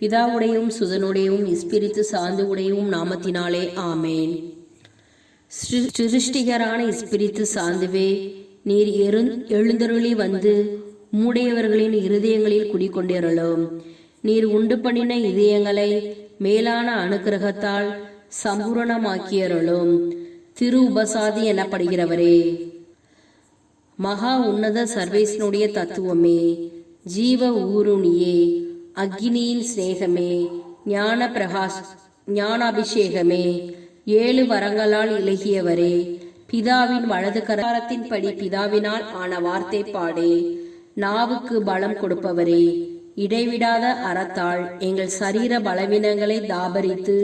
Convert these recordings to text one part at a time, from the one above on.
பிதாவுடையும் சுதனுடையும் இஸ்பிரித்து சாந்து நாமத்தினாலே ஆமேன். சிருஷ்டிகரான இஸ்பிரித்து சாந்துவே நீர் எழுந் எழுந்தருளி வந்து மூடையவர்களின் இருதயங்களில் குடிக்கொண்டிருளும் நீர் உண்டு பண்ணின இதயங்களை மேலான அனுக்கிரகத்தால் சம்பூரணமாக்கியருளும். திரு உபசாதி எனப்படுகிறவரே. மகா உன்னத சர்வேசனுடைய தத்துவமே. ஜீவ ஊருணியே. அக்னியின் சிநேகமே ஞான பிரகாஷ் ஞானாபிஷேகமே ஏழு வரங்களால் இலகியவரே பிதாவின் வலது கரத்தின்படி பிதாவினால் ஆன வார்த்தை பாடே. நாவுக்கு பலம் கொடுப்பவரே இடைவிடாத அறத்தால் எங்கள் சரீர பலவீனங்களை தாபரித்து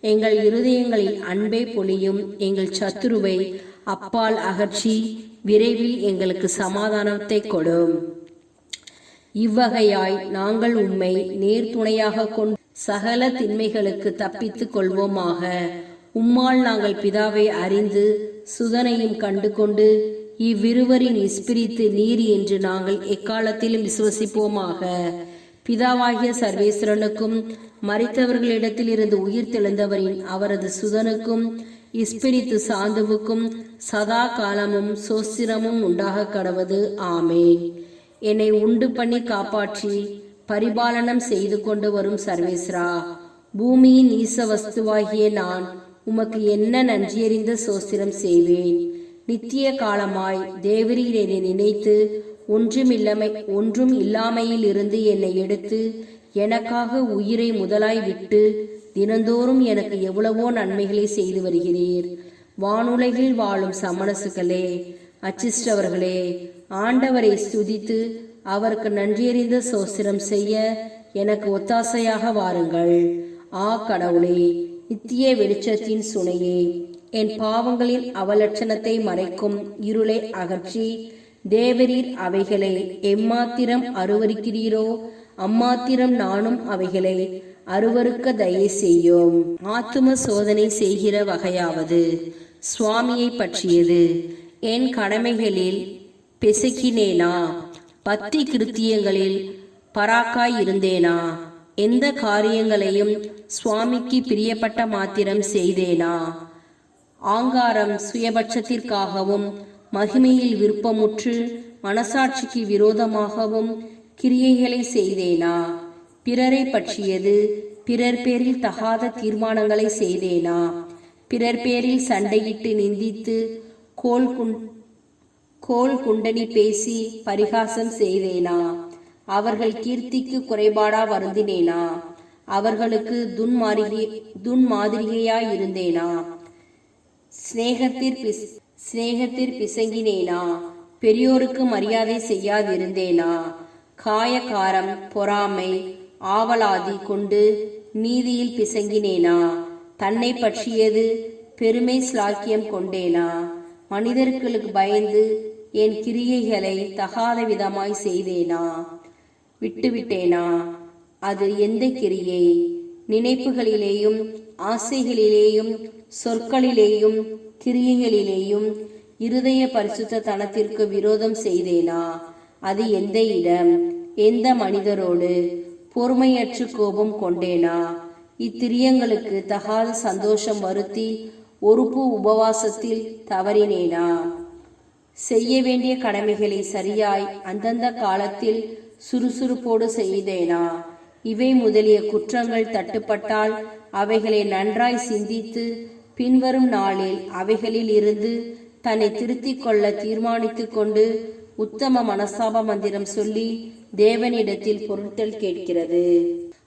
எங்கள் இருதயங்களில் அன்பே பொழியும் எங்கள் சத்துருவை அப்பால் அகற்றி விரைவில் எங்களுக்கு சமாதானத்தை கொடும். இவ்வகையாய் நாங்கள் உம்மை நேர்துணையாக கொண்டு சகல திண்மைகளுக்கு தப்பித்துக் கொள்வோமாக. உம்மால் நாங்கள் பிதாவை அறிந்து சுதனையும் கண்டு கொண்டு இவ்விருவரின் இஸ்பிரித்து நீர் என்று நாங்கள் எக்காலத்திலும் விசுவசிப்போமாக. பிதாவாகிய சர்வேஸ்வரனுக்கும் மறித்தவர்களிடத்தில் இருந்து உயிர் தெழுந்தவரின் அவரது சுதனுக்கும் இஸ்பிரித்து சாந்துவுக்கும் சதா காலமும் சோஸ்திரமும் உண்டாக கடவது. ஆமேன். என்னை உண்டு பண்ணி காப்பாற்றி பரிபாலனம் செய்து கொண்டு வரும் சர்வேஸ்ரா பூமியின் ஈச வஸ்துவாகிய நான் உமக்கு என்ன நன்றியறிந்த சோஸ்திரம் செய்வேன். நித்திய காலமாய் தேவரீர் என்னை நினைத்து ஒன்றுமில்லமை ஒன்றும் இல்லாமையில் இருந்து என்னை எடுத்து எனக்காக உயிரை முதலாய் விட்டு தினந்தோறும் எனக்கு எவ்வளவோ நன்மைகளை செய்து வருகிறீர். வானுலகில் வாழும் சமணசுகளே அச்சிஷ்டவர்களே ஆண்டவரை ஸ்துதித்து அவருக்கு நன்றியறிந்த சோஸ்திரம் செய்ய எனக்கு ஒத்தாசையாக வாருங்கள். ஆ கடவுளே நித்திய வெளிச்சத்தின் சுனையே என் பாவங்களின் அவலட்சணத்தை மறைக்கும் இருளை அகற்றி தேவரீர் அவைகளை எம்மாத்திரம் அருவருக்கிறீரோ அம்மாத்திரம் நானும் அவைகளை அருவருக்க தயை செய்யும். ஆத்தும சோதனை செய்கிற வகையாவது சுவாமியை பற்றியது. என் கடமைகளில் பெசக்கினேனா பக்தி கிருத்தியங்களில் பராக்காய் இருந்தேனா எந்த காரியங்களையும் சுவாமிக்கு பிரியப்பட்ட மாத்திரம் செய்தேனா? ஆங்காரம் சுயபட்சத்திற்காகவும் மகிமையில் விருப்பமுற்று மனசாட்சிக்கு விரோதமாகவும் கிரியைகளை செய்தேனா? பிறரை பற்றியது பிறர் பேரில் தகாத தீர்மானங்களை செய்தேனா? பிறர் பேரில் சண்டையிட்டு நிந்தித்து கோல் குண் கோல் குண்டனி பேசி பரிகாசம் செய்தேனா? அவர்கள் கீர்த்திக்கு குறைபாடா வருந்தினேனா? அவர்களுக்கு துன்மாரிகை துன்மாதிரிகையாய் இருந்தேனா? சிநேகத்திற் பிஸ் சிநேகத்திற் பிசங்கினேனா? பெரியோருக்கு மரியாதை செய்யாதிருந்தேனா? காயக்காரம் பொறாமை ஆவலாதி கொண்டு நீதியில் பிசங்கினேனா? தன்னை பற்றியது பெருமை ஸ்லாக்கியம் கொண்டேனா? மனிதர்களுக்கு பயந்து என் கிரியைகளை தகாத விதமாய் செய்தேனா? விட்டுவிட்டேனா? அது எந்த கிரியை? நினைப்புகளிலேயும் ஆசைகளிலேயும் சொற்களிலேயும் கிரியைகளிலேயும் இருதய பரிசுத்த தனத்திற்கு விரோதம் செய்தேனா? அது எந்த இடம்? எந்த மனிதரோடு பொறுமையற்று கோபம் கொண்டேனா? இத்திரியங்களுக்கு தகாத சந்தோஷம் வருத்தி ஒருப்பு உபவாசத்தில் தவறினேனா? செய்ய வேண்டிய கடமைகளை சரியாய் அந்தந்த காலத்தில் சுறுசுறுப்போடு செய்தேனா? இவை முதலிய குற்றங்கள் தட்டுப்பட்டால் அவைகளை நன்றாய் சிந்தித்து பின்வரும் நாளில் அவைகளில் இருந்து தன்னை திருத்திக் கொள்ள தீர்மானித்துக் கொண்டு உத்தம மனசாப மந்திரம் சொல்லி தேவனிடத்தில் பொருட்கள் கேட்கிறது.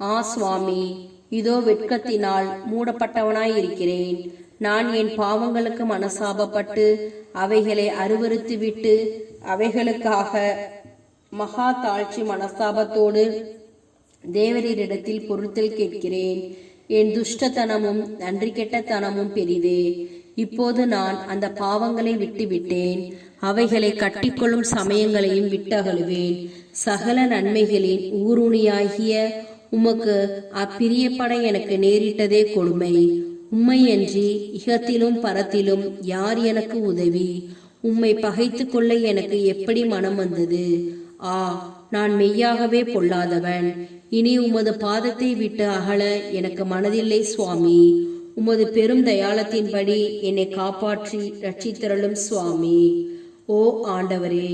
ஆ சுவாமி இதோ வெட்கத்தினால் மூடப்பட்டவனாய் இருக்கிறேன். நான் என் பாவங்களுக்கு மனசாபப்பட்டு அவைகளை அருவருத்து விட்டு அவைகளுக்காக மகா தாழ்ச்சி மனஸ்தாபத்தோடு தேவரீரிடத்தில் பொருத்தல் கேட்கிறேன். என் துஷ்டத்தனமும் நன்றி கெட்டத்தனமும் பெரிதே. இப்போது நான் அந்த பாவங்களை விட்டுவிட்டேன். அவைகளை கட்டிக்கொள்ளும் சமயங்களையும் விட்டகழுவேன் சகல நன்மைகளின் ஊருணியாகிய உமக்கு அப்பிரியப்பட எனக்கு நேரிட்டதே கொடுமை. உம்மையன்றி இகத்திலும் பரத்திலும் யார் எனக்கு உதவி? உம்மை பகைத்து கொள்ள எனக்கு எப்படி மனம் வந்தது? ஆ நான் மெய்யாகவே பொல்லாதவன். இனி உமது பாதத்தை விட்டு அகல எனக்கு மனதில்லை சுவாமி. உமது பெரும் தயாளத்தின்படி என்னை காப்பாற்றி ரட்சித்திரளும் சுவாமி. ஓ ஆண்டவரே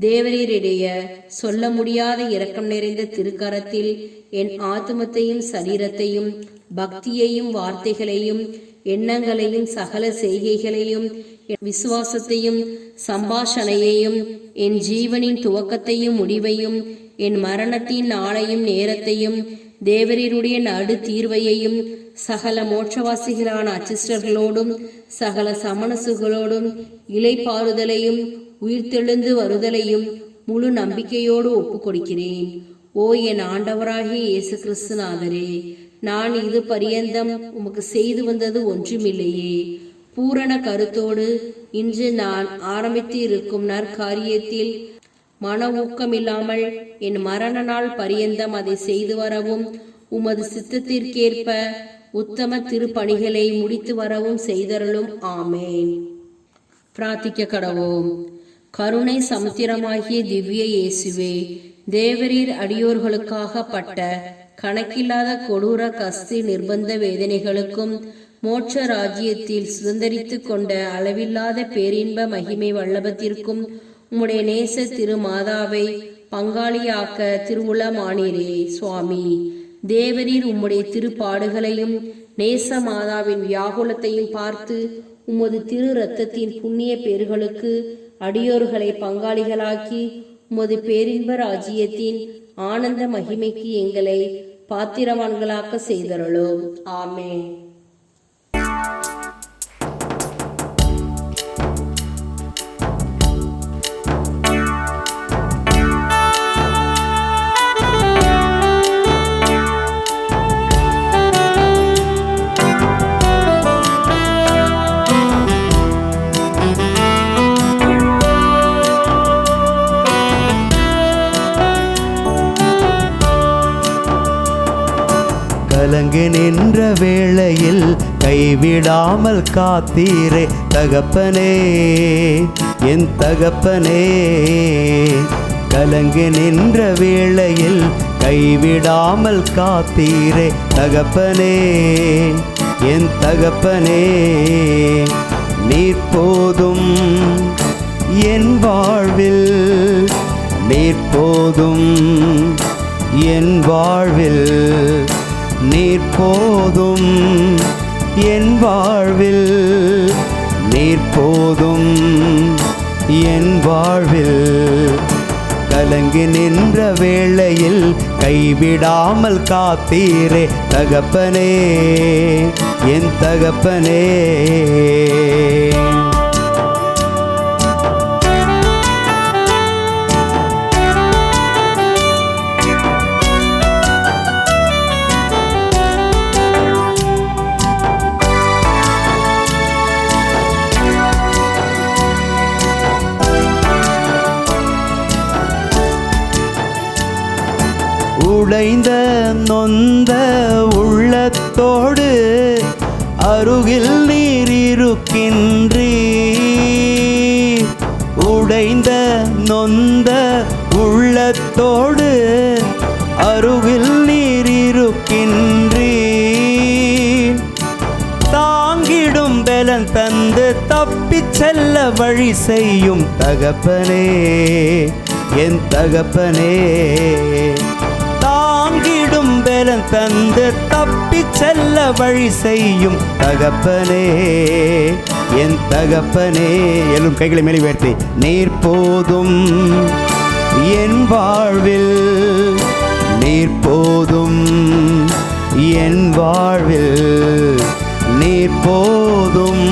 தேவரீரிடைய சொல்ல முடியாத இரக்கம் நிறைந்த திருக்கரத்தில் என் ஆத்மத்தையும் சரீரத்தையும் பக்தியையும் வார்த்தைகளையும் எண்ணங்களையும் சகல செய்கைகளையும் என் விசுவாசத்தையும் சம்பாஷணையையும் என் ஜீவனின் துவக்கத்தையும் முடிவையும் என் மரணத்தின் நாளையும் நேரத்தையும் தேவரீருடைய நடு தீர்வையையும் சகல மோட்சவாசிகளான அச்சிஸ்டர்களோடும் சகல சமணசுகளோடும் இலைப்பாறுதலையும் உயிர்த்தெழுந்து வருதலையும் முழு நம்பிக்கையோடு ஒப்புக்கொடுக்கிறேன். ஓ என் ஆண்டவராகிய இயேசு கிறிஸ்துநாதரே நான் இது பரியந்தம் உமக்கு செய்து வந்தது ஒன்றுமில்லையே. பூரண கருத்தோடு இன்று நான் ஆரம்பித்து இருக்கும் நற்காரியத்தில் மன ஊக்கமில்லாமல் என் மரண நாள் பரியந்தம் அதை செய்து வரவும் உமது சித்தத்திற்கேற்ப உத்தம திருப்பணிகளை முடித்து வரவும் செய்தருளும். ஆமேன். பிரார்த்திக்க கடவோம். கருணை சமுத்திரமாகிய திவ்ய இயேசுவே தேவரீர் அடியோர்களுக்காக பட்ட கணக்கில்லாத கொடூர கஸ்தி நிர்பந்த வேதனைகளுக்கும் மோட்ச ராஜ்யத்தில் சுதந்திரித்து கொண்ட அளவில்லாத பேரின்ப மகிமை வல்லபத்திற்கும் உம்முடைய நேச திருமாதாவை பங்காளியாக்க திருவுளமானீரே சுவாமி. தேவரீர் உம்முடைய திருப்பாடுகளையும் நேச மாதாவின் வியாகுலத்தையும் பார்த்து உமது திரு ரத்தத்தின் புண்ணிய பேர்களுக்கு அடியோர்களை பங்காளிகளாக்கி உமது பேரின்ப ராஜ்யத்தின் ஆனந்த மகிமைக்கு எங்களை பாத்திரவான்களாக்க செய்தருளோம். ஆமே கைவிடாமல் காத்தீரே தகப்பனே. என் தகப்பனே கலங்கு நின்ற வேளையில் கைவிடாமல் காத்தீரே தகப்பனே. என் தகப்பனே நீர் போதும். என் வாழ்வில் நீர் போதும். என் வாழ்வில் நீர் போதும். என் வாழ்வில் நீர் போதும். என் வாழ்வில் கலங்கி நின்ற வேளையில் கைவிடாமல் காத்தீரே தகப்பனே என் தகப்பனே. உடைந்த நொந்த உள்ளத்தோடு அருகில் நீர் இருக்கின்றீ உடைந்த நொந்த உள்ளத்தோடு அருகில் நீர் இருக்கின்றீ தாங்கிடும் பலன் தந்து தப்பிச் செல்ல வழி செய்யும் தகப்பனே என் தகப்பனே. பலன் தந்து தப்பி செல்ல வழி செய்யும் தகப்பனே. என் தகப்பனே எல்லும் கைகளை மேலே உயர்த்தி நீர் போதும் என் வாழ்வில் நீர் போதும் என் வாழ்வில் நீர் போதும்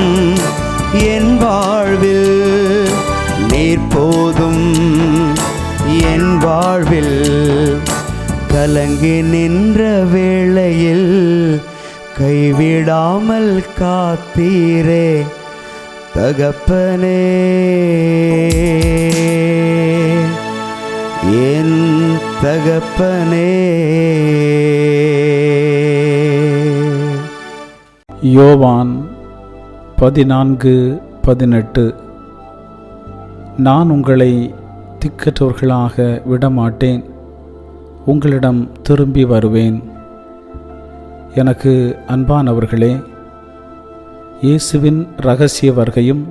என் வாழ்வில் நீர் போதும் என் வாழ்வில். கலங்கி நின்ற வேளையில் கைவிடாமல் காத்தீரே தகப்பனே. என் தகப்பனே. யோவான் பதினான்கு பதினெட்டு. நான் உங்களை திக்கற்றவர்களாக விடமாட்டேன். உங்களிடம் திரும்பி வருவேன். எனக்கு அன்பானவர்களே இயேசுவின் இரகசிய வருகையும்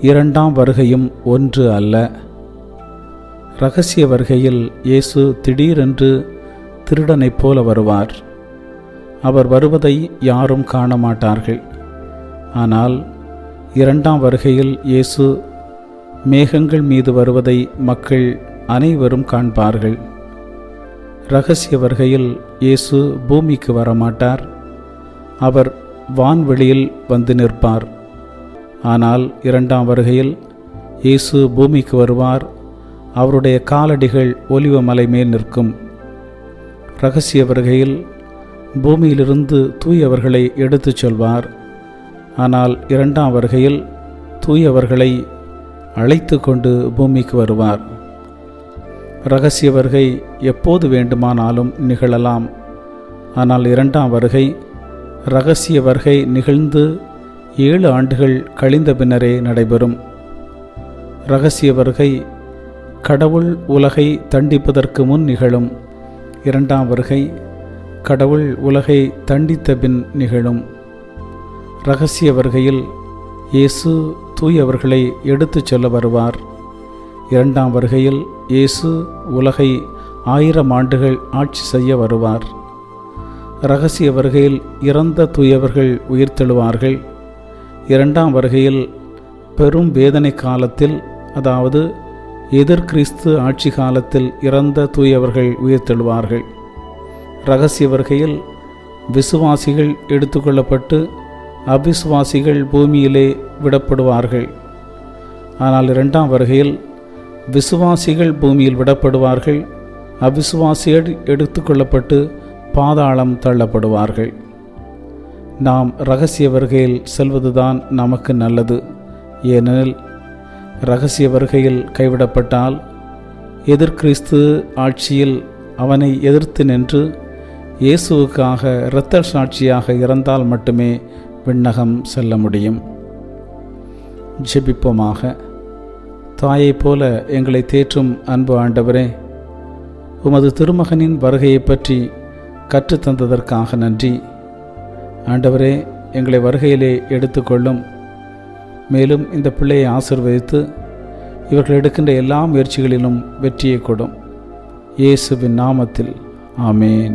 இரண்டாம் வருகையும் ஒன்று அல்ல. இரகசிய வருகையில் இயேசு திடீரென்று திருடனைப் போல வருவார். அவர் வருவதை யாரும் காண மாட்டார்கள் ஆனால் இரண்டாம் வருகையில் இயேசு மேகங்கள் மீது வருவதை மக்கள் அனைவரும் காண்பார்கள். ரகசிய வருகையில் இயேசு பூமிக்கு வரமாட்டார். அவர் வான்வெளியில் வந்து நிற்பார். ஆனால் இரண்டாம் வருகையில் இயேசு பூமிக்கு வருவார். அவருடைய காலடிகள் ஒலிவ மலை மேல் நிற்கும். ரகசிய வருகையில் பூமியிலிருந்து தூயவர்களை எடுத்துச் சொல்வார். ஆனால் இரண்டாம் வருகையில் தூயவர்களை அழைத்து கொண்டு பூமிக்கு வருவார். இரகசிய வருகை எப்போது வேண்டுமானாலும் நிகழலாம். ஆனால் இரண்டாம் வருகை இரகசிய வருகை நிகழ்ந்து ஏழு ஆண்டுகள் கழிந்த பின்னரே நடைபெறும். இரகசிய வருகை கடவுள் உலகை தண்டிப்பதற்கு முன் நிகழும். இரண்டாம் வருகை கடவுள் உலகை தண்டித்த பின் நிகழும். இரகசிய வருகையில் இயேசு தூயவர்களை எடுத்துச் சொல்ல வருவார். இரண்டாம் வருகையில் இயேசு உலகை ஆயிரம் ஆண்டுகள் ஆட்சி செய்ய வருவார். இரகசிய வருகையில் இறந்த தூயவர்கள் உயிர்த்தெழுவார்கள் இரண்டாம் வருகையில் பெரும் வேதனை காலத்தில் அதாவது எதிர்கிறிஸ்து ஆட்சி காலத்தில் இறந்த தூயவர்கள் உயிர்த்தெழுவார்கள் இரகசிய வருகையில் விசுவாசிகள் எடுத்துக்கொள்ளப்பட்டு அவிசுவாசிகள் பூமியிலே விடப்படுவார்கள். ஆனால் இரண்டாம் வருகையில் விசுவாசிகள் பூமியில் விடப்படுவார்கள். அவிசுவாசிகள் எடுத்துக்கொள்ளப்பட்டு பாதாளம் தள்ளப்படுவார்கள். நாம் இரகசிய வருகையில் செல்வதுதான் நமக்கு நல்லது. ஏனெனில் இரகசிய வருகையில் கைவிடப்பட்டால் எதிர்கிறிஸ்து ஆட்சியில் அவனை எதிர்த்து நின்று இயேசுவுக்காக இரத்த சாட்சியாக இறந்தால் மட்டுமே விண்ணகம் செல்ல முடியும். ஜெபிப்போமாக. தாயைப் போல எங்களை தேற்றும் அன்பு ஆண்டவரே உமது திருமகனின் வருகையை பற்றி கற்றுத்தந்ததற்காக நன்றி. ஆண்டவரே எங்களை வருகையிலே எடுத்துக்கொள்ளும். மேலும் இந்த பிள்ளையை ஆசிர்வதித்து இவர்கள் எடுக்கின்ற எல்லா முயற்சிகளிலும் வெற்றியை கொடும். இயேசுவின் நாமத்தில் ஆமேன்.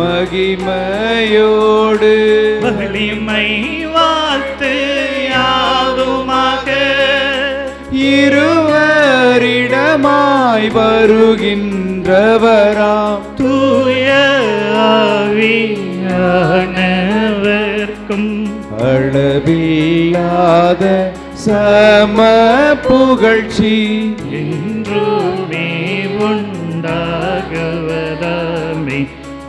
மகிமையோடு. வலிமை வாழ்த்து யாதுமாக. இருவரிடமாய் வருகின்றவராம். தூய ஆவியானவர்க்கும். அளவில்லாத சம புகழ்ச்சி. என்றுமே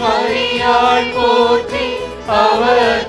மரியாள் போற்றி அவர்